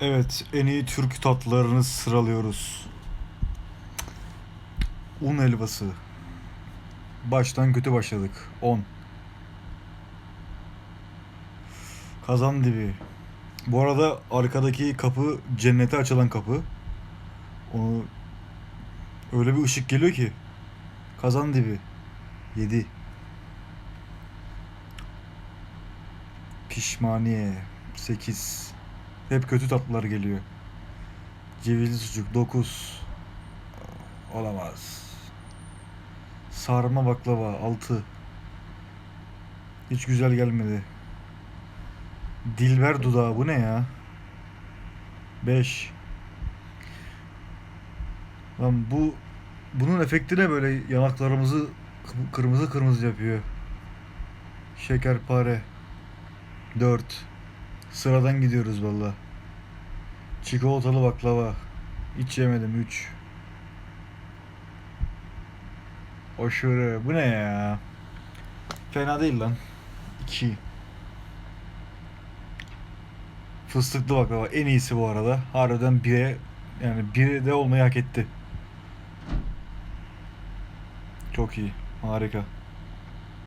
Evet, en iyi Türk tatlılarını sıralıyoruz. Un helvası. Baştan kötü başladık. 10. Kazan dibi. Bu arada arkadaki kapı cennete açılan kapı. Onu öyle bir ışık geliyor ki. Kazan dibi. 7. Pişmaniye. 8. Hep kötü tatlılar geliyor. Cevizli sucuk 9. Olamaz. Sarma baklava 6. Hiç güzel gelmedi. Dilber dudağı bu ne ya? 5. Lan bu bunun efekti ne böyle yanaklarımızı kı- kırmızı kırmızı yapıyor. Şekerpare 4. Sıradan gidiyoruz valla. Çikolatalı baklava. Hiç yemedim 3. Aşırı. Bu ne ya? Fena değil lan. 2. Fıstıklı baklava en iyisi bu arada. Harbiden bire yani bire de olmayı hak etti. Çok iyi. Harika.